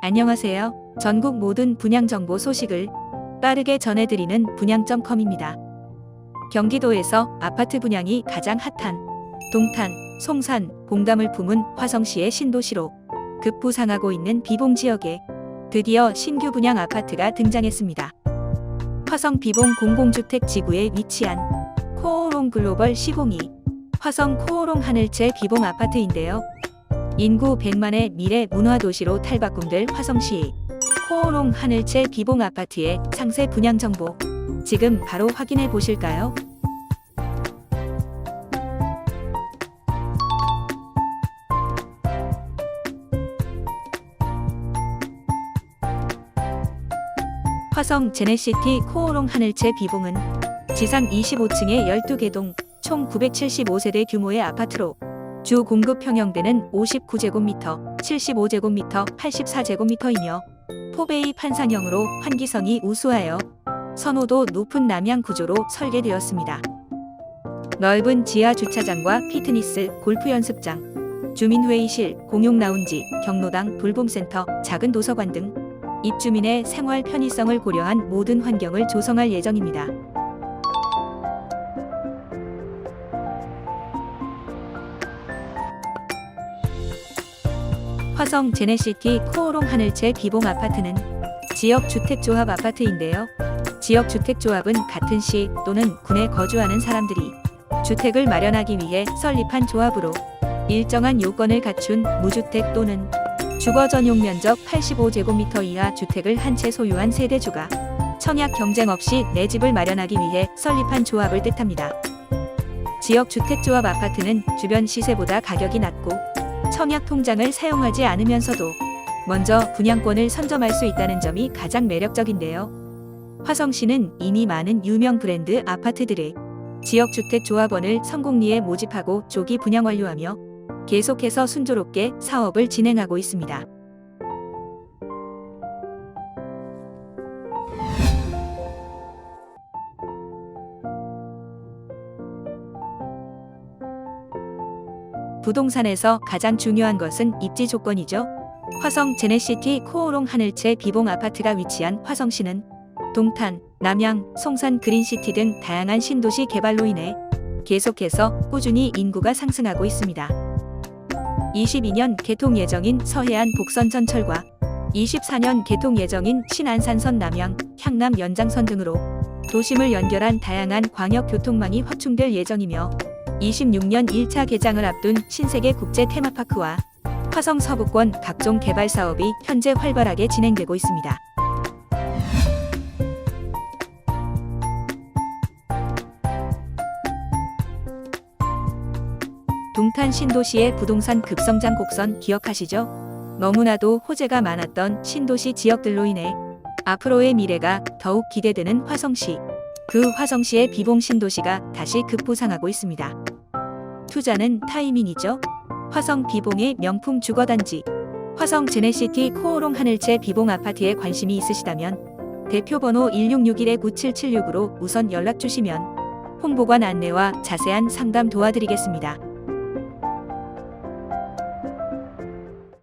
안녕하세요. 전국 모든 분양 정보 소식을 빠르게 전해드리는 분양점컴입니다. 경기도에서 아파트 분양이 가장 핫한 동탄, 송산, 봉담을 품은 화성시의 신도시로 급부상하고 있는 비봉 지역에 드디어 신규 분양 아파트가 등장했습니다. 화성 비봉 공공주택 지구에 위치한 코오롱 글로벌 시공이 화성 코오롱 하늘채 비봉 아파트인데요. 인구 100만의 미래 문화 도시로 탈바꿈될 화성시 코오롱 하늘채 비봉 아파트의 상세 분양 정보 지금 바로 확인해 보실까요? 화성 제네시티 코오롱 하늘채 비봉은 지상 25층에 12개 동, 총 975세대 규모의 아파트로 주 공급 평형대는 59제곱미터, 75제곱미터, 84제곱미터이며 포베이 판상형으로 환기성이 우수하여 선호도 높은 남향 구조로 설계되었습니다. 넓은 지하 주차장과 피트니스, 골프 연습장, 주민회의실, 공용 라운지, 경로당, 돌봄센터, 작은 도서관 등 입주민의 생활 편의성을 고려한 모든 환경을 조성할 예정입니다. 화성 제네시티 코오롱 하늘채 비봉 아파트는 지역 주택조합 아파트인데요. 지역 주택조합은 같은 시 또는 군에 거주하는 사람들이 주택을 마련하기 위해 설립한 조합으로 일정한 요건을 갖춘 무주택 또는 주거 전용 면적 85제곱미터 이하 주택을 한 채 소유한 세대주가 청약 경쟁 없이 내 집을 마련하기 위해 설립한 조합을 뜻합니다. 지역 주택조합 아파트는 주변 시세보다 가격이 낮고 청약 통장을 사용하지 않으면서도 먼저 분양권을 선점할 수 있다는 점이 가장 매력적인데요. 화성시는 이미 많은 유명 브랜드 아파트들의 지역주택 조합원을 성공리에 모집하고 조기 분양 완료하며 계속해서 순조롭게 사업을 진행하고 있습니다. 부동산에서 가장 중요한 것은 입지 조건이죠. 화성 제네시티 코오롱 하늘채 비봉 아파트가 위치한 화성시는 동탄, 남양, 송산 그린시티 등 다양한 신도시 개발로 인해 계속해서 꾸준히 인구가 상승하고 있습니다. 22년 개통 예정인 서해안 복선전철과 24년 개통 예정인 신안산선 남양, 향남 연장선 등으로 도심을 연결한 다양한 광역 교통망이 확충될 예정이며 26년 1차 개장을 앞둔 신세계 국제 테마파크와 화성 서부권 각종 개발 사업이 현재 활발하게 진행되고 있습니다. 동탄 신도시의 부동산 급성장 곡선 기억하시죠? 너무나도 호재가 많았던 신도시 지역들로 인해 앞으로의 미래가 더욱 기대되는 화성시. 그 화성시의 비봉 신도시가 다시 급부상하고 있습니다. 투자는 타이밍이죠. 화성 비봉의 명품 주거단지. 화성 제네시티 코오롱 하늘채 비봉 아파트에 관심이 있으시다면 대표번호 1661-9776으로 우선 연락 주시면 홍보관 안내와 자세한 상담 도와드리겠습니다.